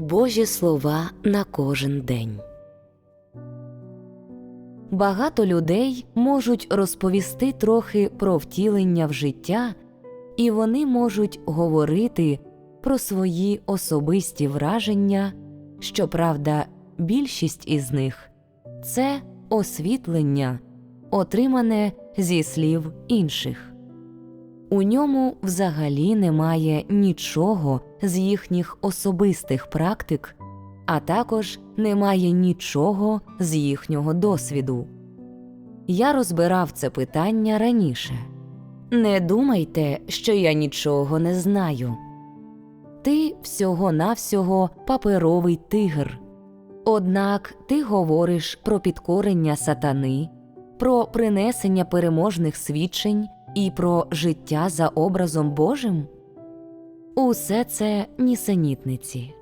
Божі слова на кожен день. Багато людей можуть розповісти трохи про втілення в життя, і вони можуть говорити про свої особисті враження. Щоправда, більшість із них це освітлення, отримане зі слів інших. У ньому взагалі немає нічого з їхніх особистих практик, а також немає нічого з їхнього досвіду. Я розбирав це питання раніше. Не думайте, що я нічого не знаю. Ти всього навсього паперовий тигр. Однак ти говориш про підкорення сатани, про принесення переможних свідчень і про життя за образом Божим? Усе це нісенітниці.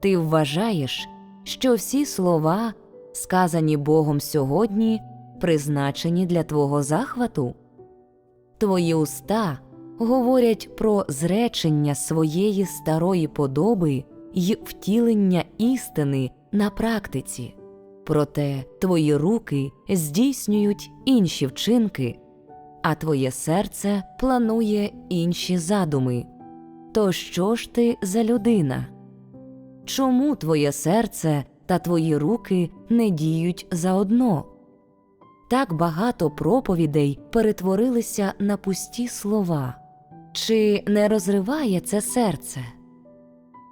Ти вважаєш, що всі слова, сказані Богом сьогодні, призначені для твого захвату? Твої уста говорять про зречення своєї старої подоби й втілення істини на практиці, проте твої руки здійснюють інші вчинки, а твоє серце планує інші задуми. То що ж ти за людина? Чому твоє серце та твої руки не діють заодно? Так багато проповідей перетворилися на пусті слова. Чи не розриває це серце?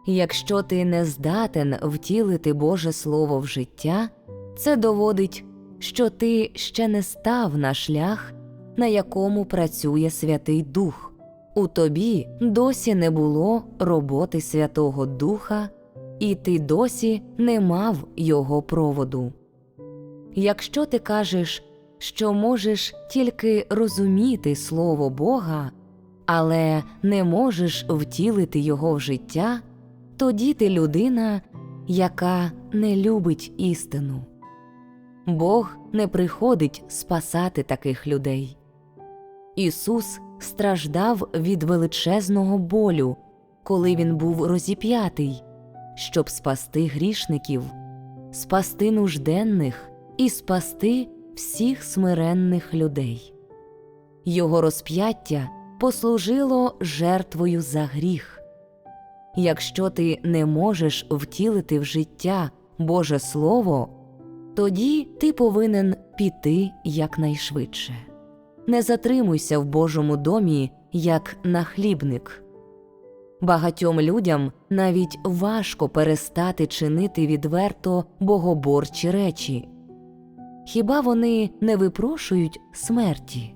Якщо ти не здатен втілити Боже Слово в життя, це доводить, що ти ще не став на шлях, на якому працює Святий Дух. У тобі досі не було роботи Святого Духа, і ти досі не мав його проводу. Якщо ти кажеш, що можеш тільки розуміти Слово Бога, але не можеш втілити його в життя, тоді ти людина, яка не любить істину. Бог не приходить спасати таких людей. Ісус страждав від величезного болю, коли він був розіп'ятий, щоб спасти грішників, спасти нужденних і спасти всіх смиренних людей. Його розп'яття послужило жертвою за гріх. Якщо ти не можеш втілити в життя Боже Слово, тоді ти повинен піти якнайшвидше. Не затримуйся в Божому домі як нахлібник. Багатьом людям навіть важко перестати чинити відверто богоборчі речі. Хіба вони не випрошують смерті?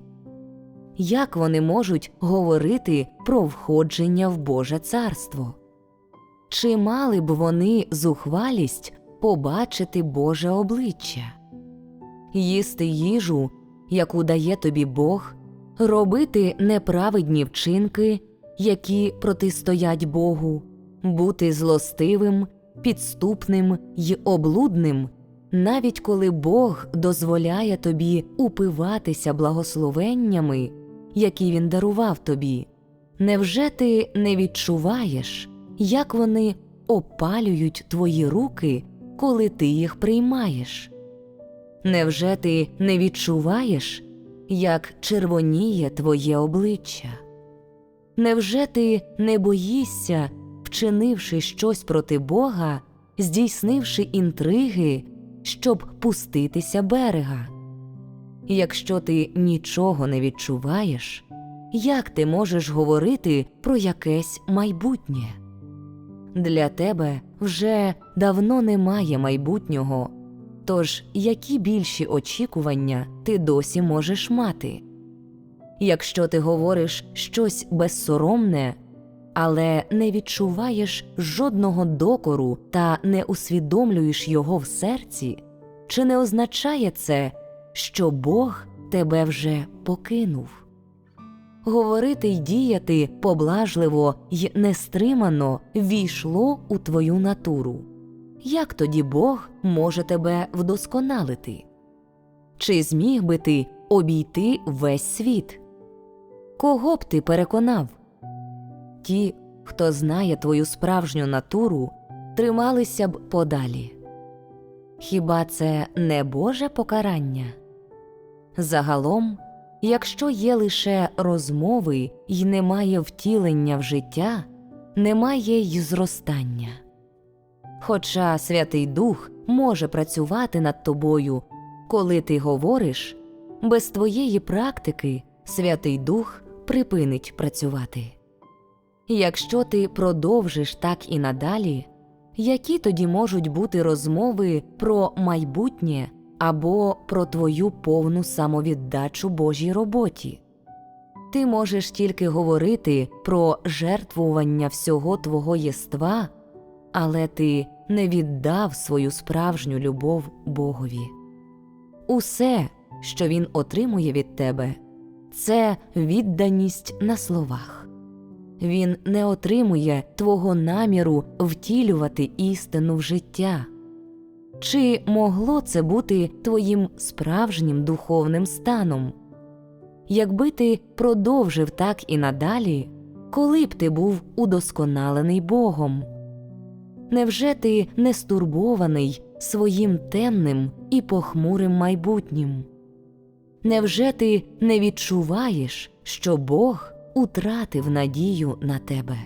Як вони можуть говорити про входження в Боже царство? Чи мали б вони зухвалість побачити Боже обличчя? Їсти їжу, яку дає тобі Бог, робити неправедні вчинки, які протистоять Богу, бути злостивим, підступним й облудним, навіть коли Бог дозволяє тобі упиватися благословеннями, які Він дарував тобі. Невже ти не відчуваєш, як вони опалюють твої руки, коли ти їх приймаєш? Невже ти не відчуваєш, як червоніє твоє обличчя? Невже ти не боїшся, вчинивши щось проти Бога, здійснивши інтриги, щоб пуститися берега? Якщо ти нічого не відчуваєш, як ти можеш говорити про якесь майбутнє? Для тебе вже давно немає майбутнього, тож які більші очікування ти досі можеш мати? Якщо ти говориш щось безсоромне, але не відчуваєш жодного докору та не усвідомлюєш його в серці, чи не означає це, що Бог тебе вже покинув? Говорити й діяти поблажливо й нестримано війшло у твою натуру. Як тоді Бог може тебе вдосконалити? Чи зміг би ти обійти весь світ? Кого б ти переконав? Ті, хто знає твою справжню натуру, трималися б подалі. Хіба це не Боже покарання? Загалом, якщо є лише розмови й немає втілення в життя, немає й зростання. Хоча Святий Дух може працювати над тобою, коли ти говориш, без твоєї практики Святий Дух припинить працювати. Якщо ти продовжиш так і надалі, які тоді можуть бути розмови про майбутнє або про твою повну самовіддачу Божій роботі? Ти можеш тільки говорити про жертвування всього твого єства, але ти не віддав свою справжню любов Богові. Усе, що він отримує від тебе, це відданість на словах. Він не отримує твого наміру втілювати істину в життя. Чи могло це бути твоїм справжнім духовним станом? Якби ти продовжив так і надалі, коли б ти був удосконалений Богом? Невже ти не стурбований своїм темним і похмурим майбутнім? Невже ти не відчуваєш, що Бог утратив надію на тебе?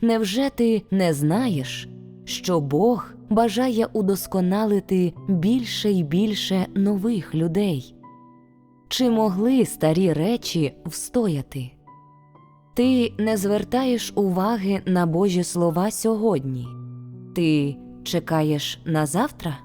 Невже ти не знаєш, що Бог бажає удосконалити більше й більше нових людей? Чи могли старі речі встояти? Ти не звертаєш уваги на Божі слова сьогодні? Ти чекаєш на завтра?